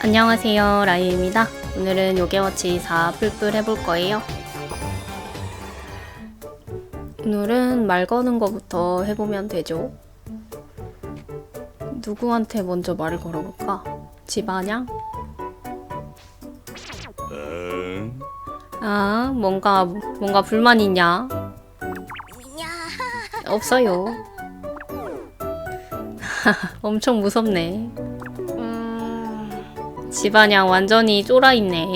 안녕하세요 라이입니다 오늘은 요게워치 4 뿔뿔 해볼 거예요 오늘은 말 거는 거부터 해보면 되죠 누구한테 먼저 말을 걸어볼까? 집안양? 아 뭔가 뭔가 불만 있냐? 없어요 엄청 무섭네 집안양 완전히 쫄아있네.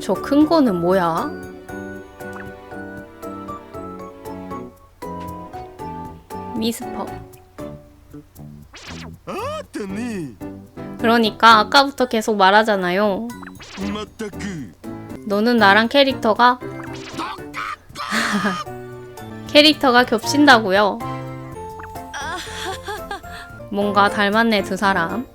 저 큰 거는 뭐야? 미스퍼. 그러니까 아까부터 계속 말하잖아요. 너는 나랑 캐릭터가 캐릭터가 겹친다고요. 뭔가 닮았네 두 사람.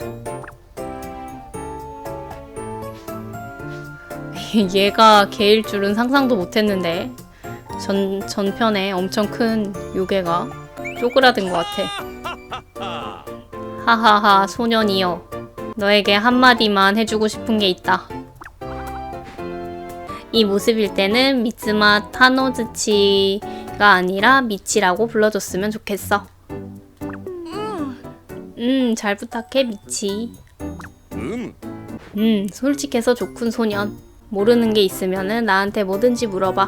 얘가 개일 줄은 상상도 못했는데 전 전편에 엄청 큰 요괴가 쪼그라든 것 같아. 하하하 소년이여 너에게 한마디만 해주고 싶은 게 있다. 이 모습일 때는 미츠마 타노즈치가 아니라 미치라고 불러줬으면 좋겠어. 음, 잘 부탁해, 미치. うん 음, 솔직해서 좋군 소년. 모르는 게 있으면은 나한테 뭐든지 물어봐.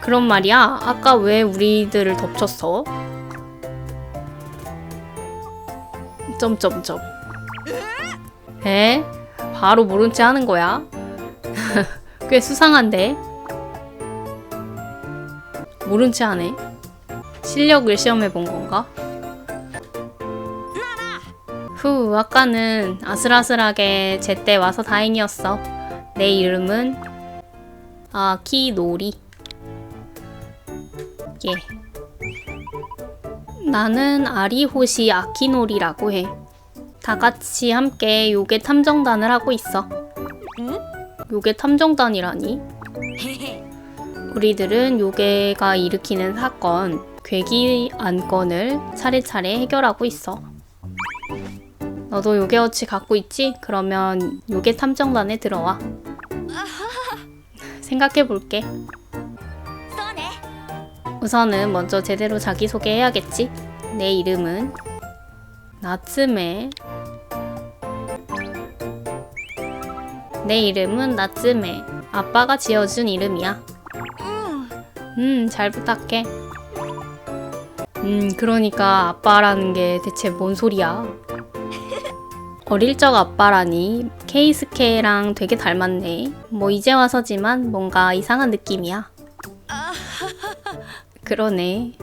그런 말이야. 아까 왜 우리들을 덮쳤어? 점점점. 에? 바로 모른 체 하는 거야? 꽤 수상한데? 모른 체 하네. 실력을 시험해 본 건가? 후, 아까는 아슬아슬하게 제때 와서 다행이었어. 내 이름은 아키노리. 예. 나는 아리호시 아키노리라고 해. 다 같이 함께 요괴 탐정단을 하고 있어. 요괴 탐정단이라니? 우리들은 요괴가 일으키는 사건, 괴기 안건을 차례차례 해결하고 있어. 너도 요괴워치 갖고 있지? 그러면 요괴 탐정단에 들어와. 생각해 볼게. 우선은 먼저 제대로 자기소개 해야겠지. 내 이름은 나츠메. 내 이름은 나츠메. 아빠가 지어준 이름이야. 음, 잘 부탁해. 음, 그러니까 아빠라는 게 대체 뭔 소리야? 어릴 적 아빠라니 케이스케랑 되게 닮았네. 뭐 이제 와서지만 뭔가 이상한 느낌이야. 그러네.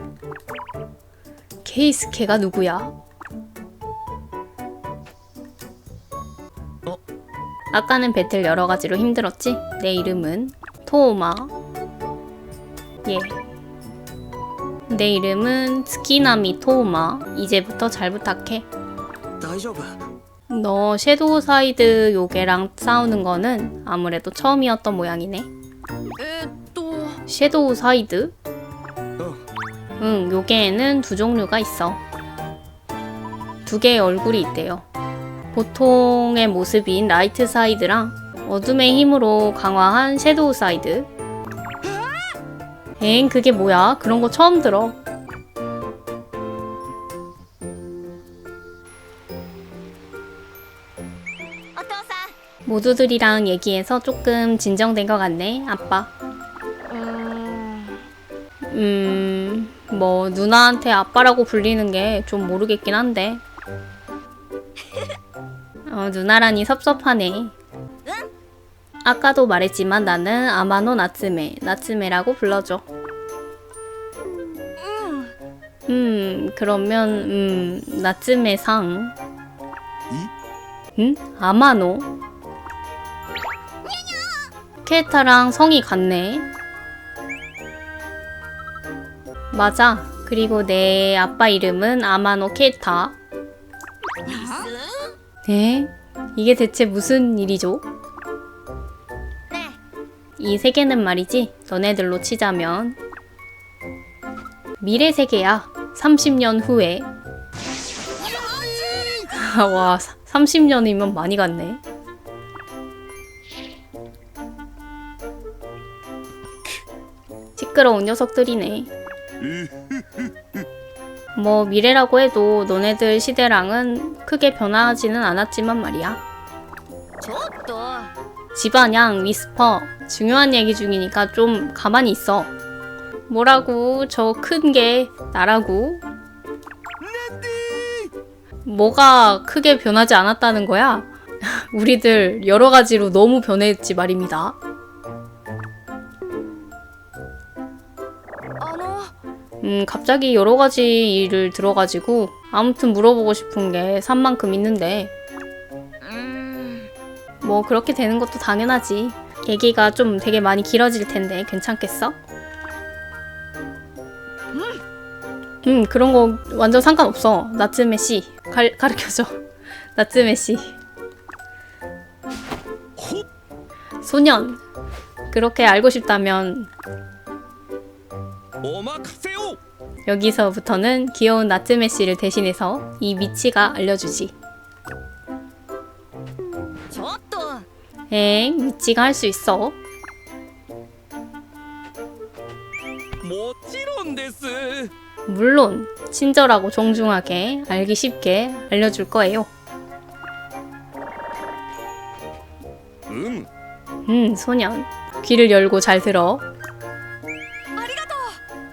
케이스케가 누구야? 어? 아까는 배틀 여러 가지로 힘들었지? 내 이름은 토오마. 예. 내 이름은 스키나미 토오마. 이제부터 잘 부탁해. 大丈夫 너 섀도우 사이드 요괴랑 싸우는 거는 아무래도 처음이었던 모양이네. 에, 또... 섀도우 사이드? 어. 응, 요괴에는 두 종류가 있어. 두 개의 얼굴이 있대요. 보통의 모습인 라이트 사이드랑 어둠의 힘으로 강화한 섀도우 사이드. 어? 엥, 그게 뭐야? 그런 거 처음 들어. 모두들이랑 얘기해서 조금 진정된 것 같네, 아빠. 음... 뭐, 누나한테 아빠라고 불리는 게 좀 모르겠긴 한데. 어, 누나라니 섭섭하네. 아까도 말했지만 나는 아마노 나츠메, 나츠메라고 불러줘. 음, 그러면, 음, 나츠메상. 응? 아마노? 케이타랑 성이 같네. 맞아. 그리고 내 아빠 이름은 아마노 케이타. 네? 이게 대체 무슨 일이죠? ね이 세계는 말이지, 너네들로 치자면 미래 세계야. 30년 후에. 와, 30년이면 많이 갔네. 시끄러운 녀석들이네. 뭐 미래라고 해도 너네들 시대랑은 크게 변하지는 않았지만 말이야. 집안양 위스퍼 중요한 얘기 중이니까 좀 가만히 있어. 뭐라고 저 큰 게 나라고? 뭐가 크게 변하지 않았다는 거야? 우리들 여러 가지로 너무 변했지 말입니다. 음, 갑자기 여러 가지 일을 들어가지고 아무튼 물어보고 싶은 게 산만큼 있는데 음. 뭐 그렇게 되는 것도 당연하지. 얘기가 좀 되게 많이 길어질 텐데 괜찮겠어? 음, 음 그런 거 완전 상관없어. 나츠메 씨 갈, 가르쳐줘. 나츠메 씨. 소년 그렇게 알고 싶다면 お任せを 여기서부터는 귀여운 나츠메 씨를 대신해서 이 미치가 알려주지. ちょっと 엥 미치가 할 수 있어. もちろんです 물론 친절하고 정중하게 알기 쉽게 알려줄 거예요. うん 음, 소년. 귀를 열고 잘 들어.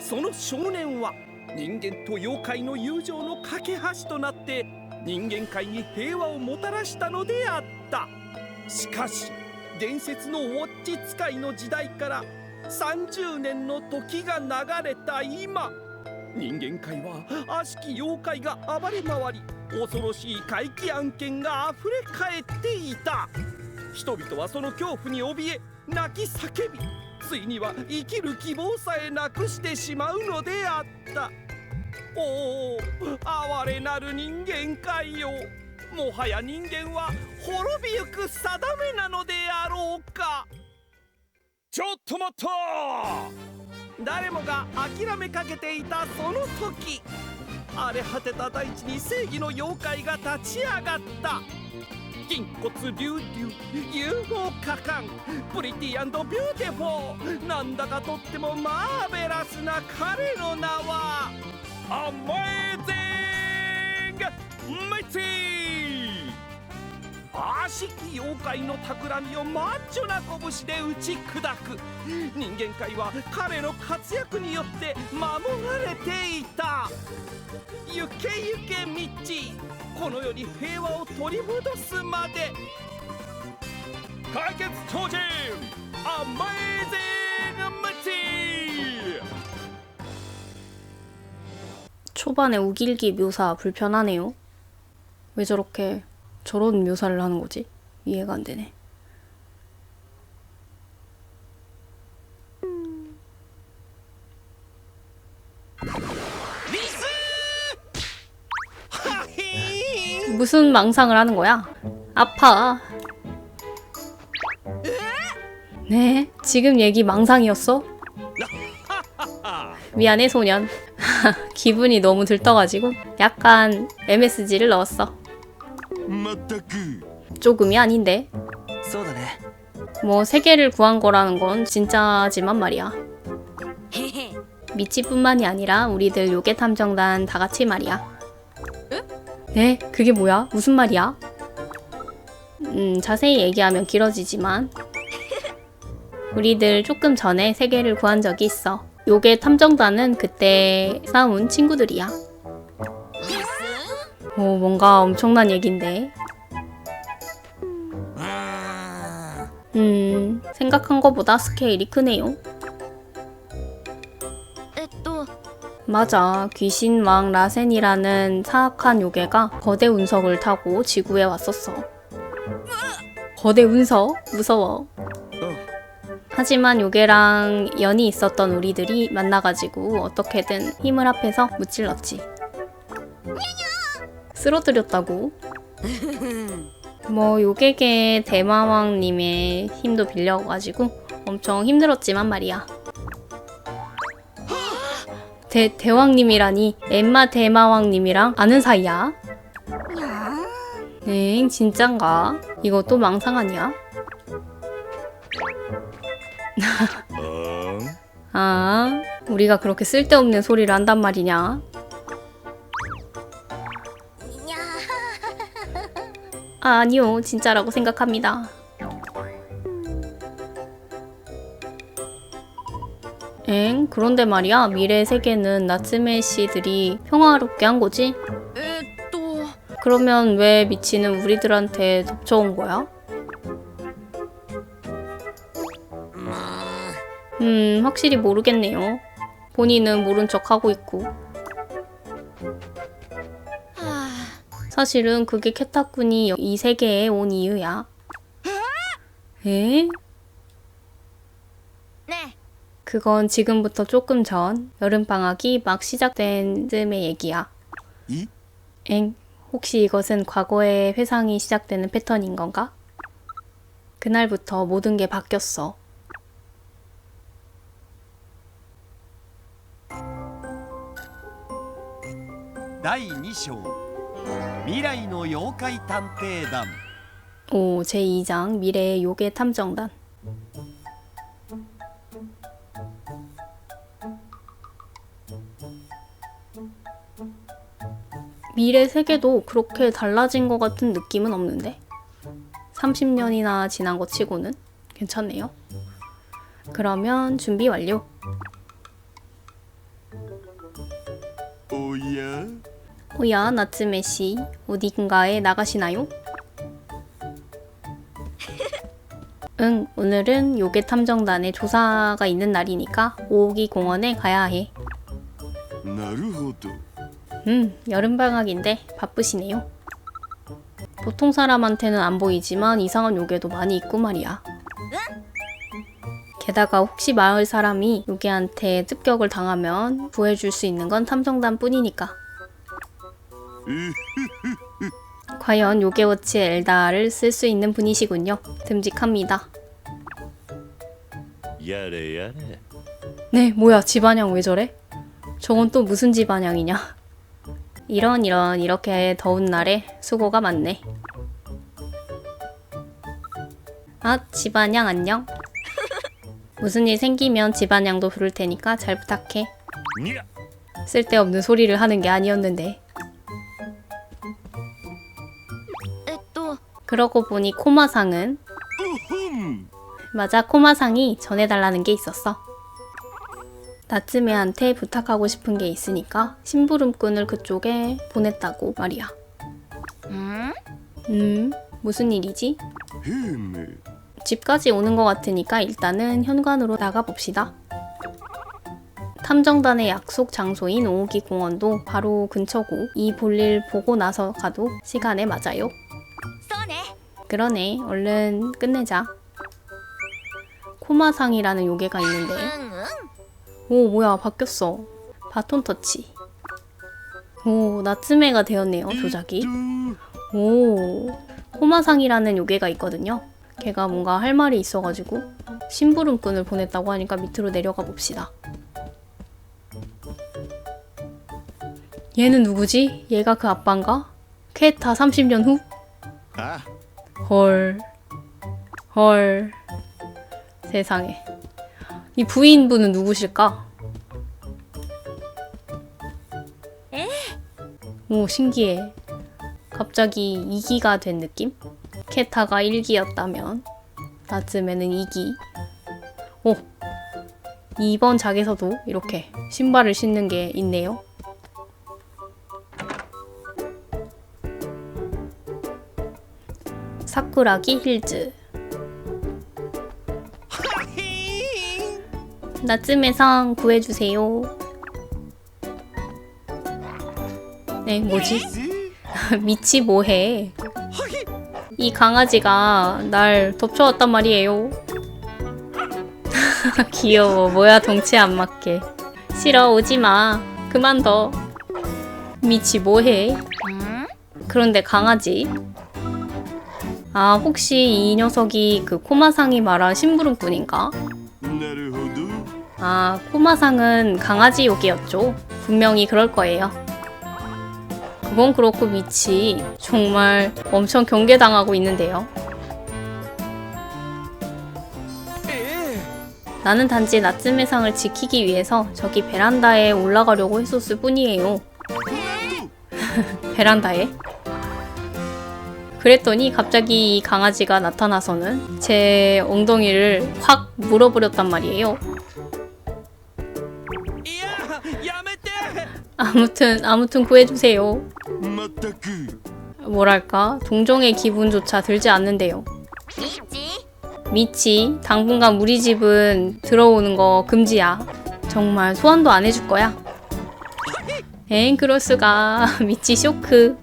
その少年は人間と妖怪の友情の架け橋となって人間界に平和をもたらしたのであった。しかし伝説のウォッチ使いの時代から30年の時が流れた今人間界は悪しき妖怪が暴れ回り恐ろしい怪奇案件が溢れ返っていた。人々はその恐怖に怯え泣き叫びついには生きる希望さえなくしてしまうのであった。おお哀れなる人間界よ。もはや人間は滅びゆく定めなのであろうか。ちょっと待った！誰もが諦めかけていたその時荒れ果てた大地に正義の妖怪が立ち上がった筋骨隆々融合果敢プリティビューティフォーなんだかとってもマーベラスな彼の名はアメージング・メイティ悪しき妖怪の企みをマッチョな拳で打ち砕く人間界は彼の活躍によって守られていた行け行けミッチこの世に平和を取り戻すまで解決超人アメージング・ミッチ 초반에 우길기 묘사 불편하네요. 왜 저렇게 저런 묘사를 하는 거지? 이해가 안 되네. 무슨 망상을 하는 거야? 아파. 네? 지금 얘기 망상이었어? 미안해 소년. 기분이 너무 들떠가지고 약간 MSG를 넣었어. 조금이 아닌데. 뭐 세계를 구한 거라는 건 진짜지만 말이야. 미치뿐만이 아니라 우리들 요괴 탐정단 다 같이 말이야. 네, 그게 뭐야? 무슨 말이야? 음, 자세히 얘기하면 길어지지만 우리들 조금 전에 세계를 구한 적이 있어. 요괴 탐정단은 그때 싸운 친구들이야. 오 뭔가 엄청난 얘긴데 음 생각한 것보다 스케일이 크네요 맞아. 귀신왕 라센이라는 사악한 요괴가 거대 운석을 타고 지구에 왔었어. 거대 운석? 무서워. 하지만 요괴랑 연이 있었던 우리들이 만나가지고 어떻게든 힘을 합해서 무찔렀지. 쓰러뜨렸다고? 뭐 요괴계 대마왕님의 힘도 빌려가지고 엄청 힘들었지만 말이야. 대, 대왕님이라니 엠마 대마왕님이랑 아는 사이야? 엥 진짠가? 이거 또 망상 아니야? 어? 아 우리가 그렇게 쓸데없는 소리를 한단 말이냐? 아, 아니요. 진짜라고 생각합니다. 엥? 그런데 말이야. 미래 세계는 나츠메 씨들이 평화롭게 한 거지? 에, 또... 그러면 왜 미치는 우리들한테 덮쳐온 거야? 음, 확실히 모르겠네요. 본인은 모른 척 하고 있고. 사실은 그게 캐타쿤이 이 세계에 온 이유야. 에? 네. 그건 지금부터 조금 전 여름방학이 막 시작된 쯤의 얘기야. 이? 엥? 혹시 이것은 과거의 회상이 시작되는 패턴인 건가? 그날부터 모든 게 바뀌었어. 第2章未来の妖怪探偵団 오, 제2장 미래의 요괴 탐정단. 미래 세계도 그렇게 달라진 것 같은 느낌은 없는데 30년이나 지난 것 치고는 괜찮네요. 그러면 준비 완료. おや 오야 나츠메 씨 어디인가에 나가시나요? 응 오늘은 요괴 탐정단의 조사가 있는 날이니까 오기 공원에 가야 해. 나루호도. 음 여름 방학인데 바쁘시네요. 보통 사람한테는 안 보이지만 이상한 요괴도 많이 있고 말이야. 게다가 혹시 마을 사람이 요괴한테 습격을 당하면 구해줄 수 있는 건 탐정단 뿐이니까. 과연 요게워치 엘다를 쓸 수 있는 분이시군요. 듬직합니다. 야래 야래. 네, 뭐야 집안양 왜 저래? 저건 또 무슨 집안양이냐? 이런 이런 이렇게 더운 날에 수고가 많네. 아, 집안양 안녕. 무슨 일 생기면 집안양도 부를 테니까 잘 부탁해. 쓸데없는 소리를 하는 게 아니었는데. 그러고 보니 코마상은 맞아 코마상이 전해달라는 게 있었어. 나츠메한테 부탁하고 싶은 게 있으니까 심부름꾼을 그쪽에 보냈다고 말이야. 음? 무슨 일이지? 집까지 오는 것 같으니까 일단은 현관으로 나가봅시다. 탐정단의 약속 장소인 오오기 공원도 바로 근처고 이 볼일 보고 나서 가도 시간에 맞아요. 그러네. 그러네. 얼른 끝내자. 코마상이라는 요괴가 있는데. 오, 뭐야. 바뀌었어. 바톤 터치. 오, 나츠메가 되었네요. 조작이. 오, 코마상이라는 요괴가 있거든요. 걔가 뭔가 할 말이 있어가지고 심부름꾼을 보냈다고 하니까 밑으로 내려가 봅시다. 얘는 누구지? 얘가 그 아빠인가? 퀘타 30년 후? あ 헐. 헐. 세상에. 이 부인분은 누구실까? 에? 오, 신기해. 갑자기 2기가 된 느낌? 케타가 1기였다면 나츠메는 2기. 오. 2번 작에서도 이렇게 신발을 신는 게 있네요. 사쿠라기 힐즈. 나쯤에상 구해주세요. 네 뭐지? 미치 뭐해? 이 강아지가 날 덮쳐왔단 말이에요. 귀여워. 뭐야 덩치 안 맞게. 싫어 오지마. 그만 둬. 미치 뭐해? 그런데 강아지? 아 혹시 이 녀석이 그 코마상이 말한 심부름꾼인가? 아 코마상은 강아지 요괴였죠. 분명히 그럴 거예요. 그건 그렇고 미치 정말 엄청 경계당하고 있는데요. 나는 단지 낮은 매상을 지키기 위해서 저기 베란다에 올라가려고 했었을 뿐이에요. 베란다에? 그랬더니 갑자기 이 강아지가 나타나서는 제 엉덩이를 확 물어버렸단 말이에요. 아무튼 아무튼 구해주세요. 뭐랄까 동정의 기분조차 들지 않는데요. 미치 당분간 우리 집은 들어오는 거 금지야. 정말 소환도 안 해줄 거야. 엥 그럴 수가 미치 쇼크.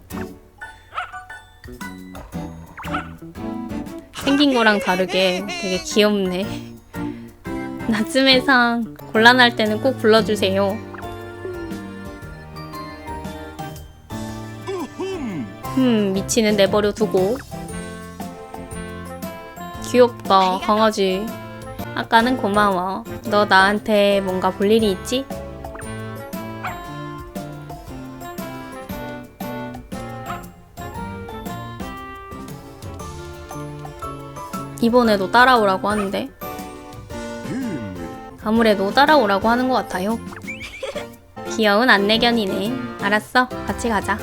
생긴 거랑 다르게 되게 귀엽네. 나쯤에상 곤란할 때는 꼭 불러주세요. 흠, 미치는 내버려 두고. 귀엽다, 강아지. 아까는 고마워. 너 나한테 뭔가 볼 일이 있지? 이번에도 따라오라고 하는데 아무래도 따라오라고 하는 것 같아요. 귀여운 안내견이네. 알았어, 같이 가자.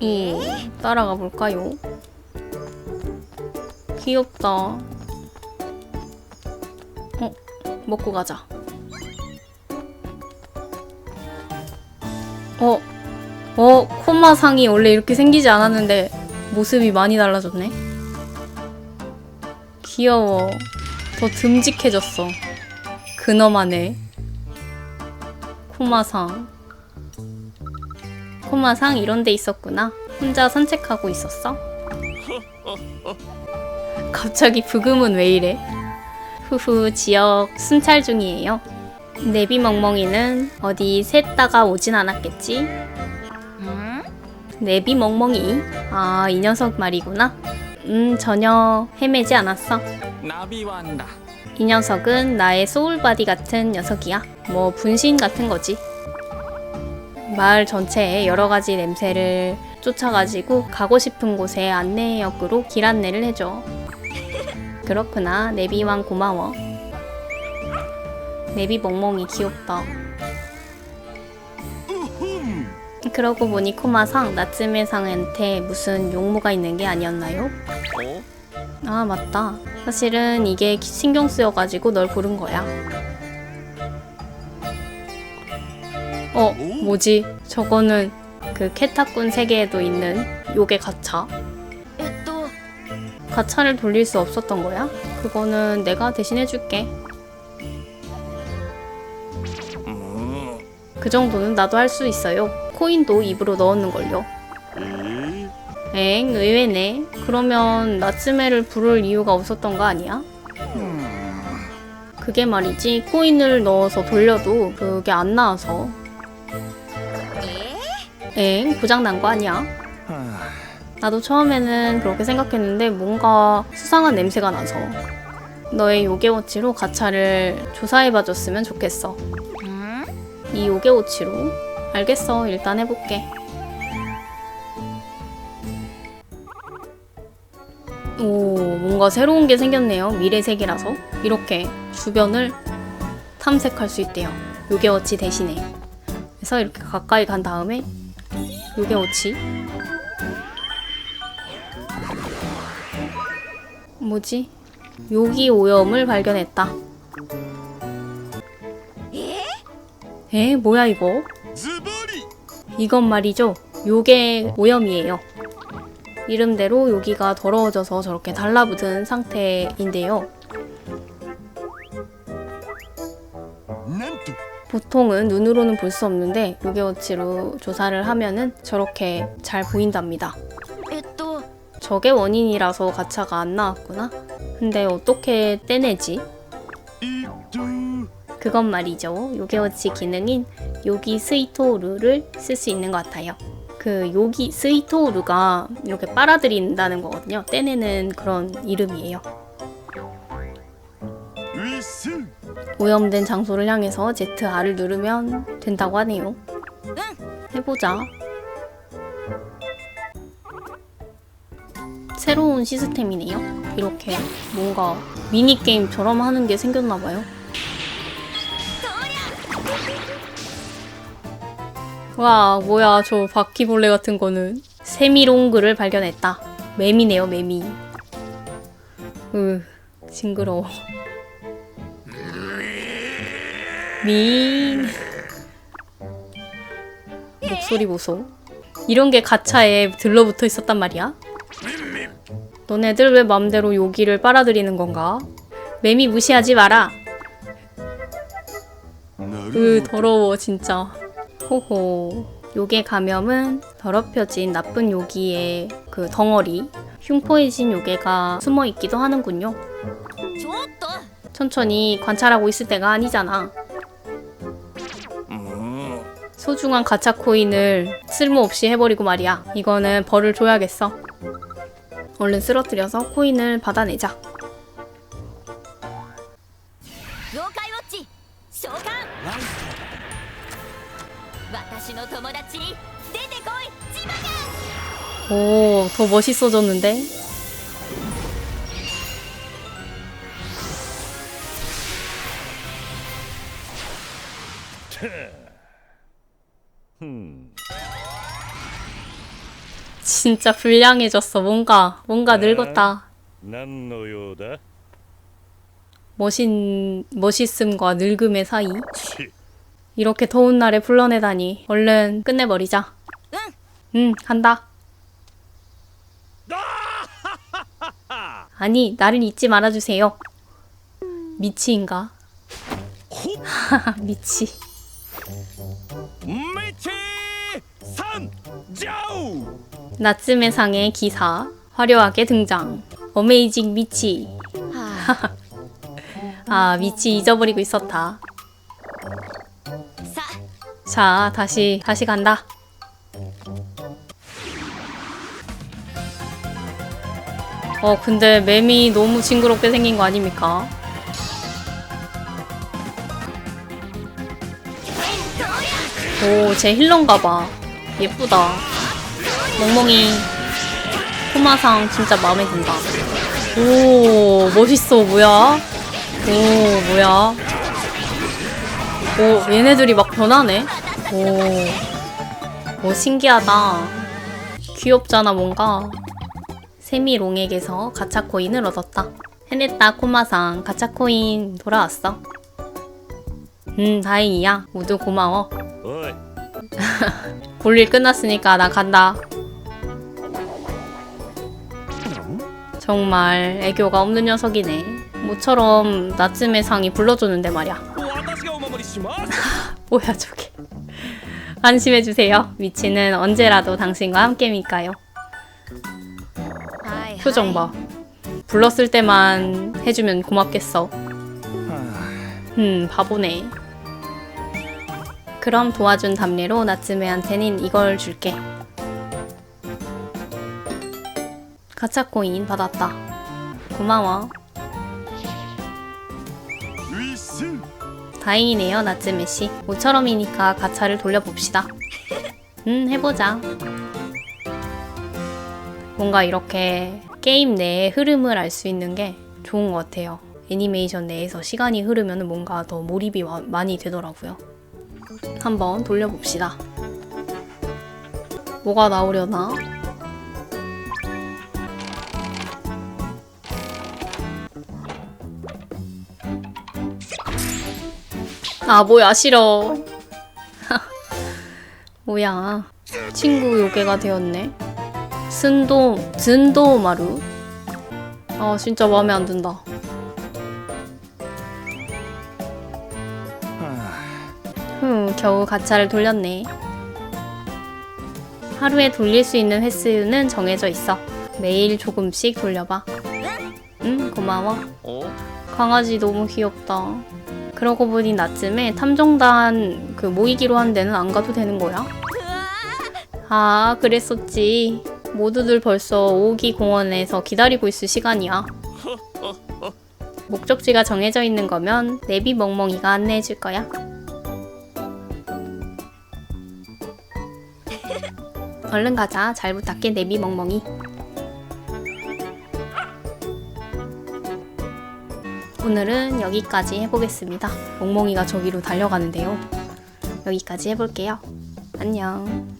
이 따라가 볼까요? 귀엽다. 어, 먹고 가자. 어, 어, 코마상이 원래 이렇게 생기지 않았는데 모습이 많이 달라졌네. 귀여워. 더 듬직해졌어. 근엄하네. 코마상. 코마상 이런 데 있었구나. 혼자 산책하고 있었어? 갑자기 부금은 왜 이래? 후후 지역 순찰 중이에요. 내비 멍멍이는 어디 샜다가 오진 않았겠지? うん？ 내비 멍멍이. 아, 이 녀석 말이구나. 음, 전혀 헤매지 않았어. 나비 왔다. 이 녀석은 나의 소울바디 같은 녀석이야. 뭐 분신 같은 거지. 마을 전체에 여러 가지 냄새를 쫓아가지고 가고 싶은 곳에 안내역으로 길 안내를 해줘. 그렇구나. 네비왕 고마워. 네비 멍멍이 귀엽다. 그러고 보니 코마상 나츠메상한테 무슨 용모가 있는 게 아니었나요? 어? 아 맞다. 사실은 이게 신경 쓰여가지고 널 고른 거야. 어 뭐지? 저거는 그 케타꾼 세계에도 있는 요괴 가차. 또 가차를 돌릴 수 없었던 거야? 그거는 내가 대신해줄게. 음. 그 정도는 나도 할 수 있어요. 코인도 입으로 넣었는걸요. 엥, 의외네. 그러면 나츠메를 부를 이유가 없었던 거 아니야? 그게 말이지 코인을 넣어서 돌려도 그게 안 나와서 엥? 고장난 거 아니야? 나도 처음에는 그렇게 생각했는데 뭔가 수상한 냄새가 나서 너의 요괴워치로 가차를 조사해봐줬으면 좋겠어 이 요괴워치로 알겠어. 일단 해볼게. 오, 뭔가 새로운 게 생겼네요. 미래 세계라서. 이렇게 주변을 탐색할 수 있대요. 요괴워치 대신에. 그래서 이렇게 가까이 간 다음에 요괴워치. 뭐지? 요기 오염을 발견했다. 예? 에? 뭐야 이거? 이건 말이죠. 요게 오염이에요. 이름대로 여기가 더러워져서 저렇게 달라붙은 상태인데요. 보통은 눈으로는 볼 수 없는데 요게워치로 조사를 하면은 저렇게 잘 보인답니다. 저게 원인이라서 가차가 안 나왔구나. 근데 어떻게 떼내지? 그건 말이죠. 요게워치 기능인 요기 스이토루를 쓸 수 있는 것 같아요. 그 요기 스이토루가 이렇게 빨아들인다는 거거든요. 떼내는 그런 이름이에요. 오염된 장소를 향해서 ZR을 누르면 된다고 하네요. 해보자. 새로운 시스템이네요. 이렇게 뭔가 미니게임처럼 하는 게 생겼나봐요. 와, 뭐야, 저 바퀴벌레 같은 거는. 세미롱그를 발견했다. 매미네요, 매미. 으, 징그러워. 민. 목소리 보소. 이런 게 가차에 들러붙어 있었단 말이야? 너네들 왜 맘대로 요기를 빨아들이는 건가? 매미 무시하지 마라. 으 더러워 진짜. 호호. 요괴 감염은 더럽혀진 나쁜 요기의 그 덩어리 흉포해진 요괴가 숨어 있기도 하는군요. 천천히 관찰하고 있을 때가 아니잖아. 소중한 가차 코인을 쓸모없이 해버리고 말이야. 이거는 벌을 줘야겠어. 얼른 쓰러뜨려서 코인을 받아내자. 오, 더 멋있어졌는데? 진짜 불량해졌어. 뭔가 뭔가 늙었다. 난노요다. 멋인 멋있음과 늙음의 사이. 이렇게 더운 날에 불러내다니. 얼른 끝내버리자. 응. 응, 간다. 아니, 나를 잊지 말아주세요. 미치인가? 미치. 나츠메 상의 기사 화려하게 등장. 어메이징 미치. 아 미치 잊어버리고 있었다. 자 다시 다시 간다. 어 근데 매미 너무 징그럽게 생긴 거 아닙니까? 오 제 힐러인가봐. 예쁘다. 멍멍이 코마상 진짜 마음에 든다. 오, 멋있어. 뭐야? 오, 뭐야? 오, 얘네들이 막 변하네? 오, 오, 신기하다. 귀엽잖아, 뭔가. 세미롱에게서 가차 코인을 얻었다. 해냈다, 코마상. 가차 코인 돌아왔어. 음, 다행이야. 모두 고마워. 볼일 끝났으니까 나 간다. 정말 애교가 없는 녀석이네. 모처럼 나쯤의 상이 불러주는데 말이야. 뭐야 저게. 안심해주세요. 위치는 언제라도 당신과 함께니까요. 표정 봐. 불렀을 때만 해주면 고맙겠어. 음, 바보네. 그럼 도와준 답례로 나츠메한테는 이걸 줄게. 가차 코인 받았다. 고마워. 다행이네요, 나츠메 씨. 모처럼이니까 가차를 돌려봅시다. 음, 해보자. 뭔가 이렇게 게임 내의 흐름을 알 수 있는 게 좋은 것 같아요. 애니메이션 내에서 시간이 흐르면 뭔가 더 몰입이 와, 많이 되더라고요. 한번 돌려봅시다. 뭐가 나오려나? 아 뭐야 싫어 뭐야 친구 요괴가 되었네 쓴도 즌도마루 아 진짜 마음에 안 든다 휴, 겨우 가차를 돌렸네. 하루에 돌릴 수 있는 횟수는 정해져 있어. 매일 조금씩 돌려봐. 응, 고마워. 강아지 너무 귀엽다. 그러고 보니 나쯤에 탐정단 그 모이기로 한 데는 안 가도 되는 거야? 아, 그랬었지. 모두들 벌써 오기 공원에서 기다리고 있을 시간이야. 목적지가 정해져 있는 거면 내비 멍멍이가 안내해 줄 거야. 얼른 가자. 잘 부탁해, 내비 멍멍이. 오늘은 여기까지 해보겠습니다. 멍멍이가 저기로 달려가는데요. 여기까지 해볼게요. 안녕.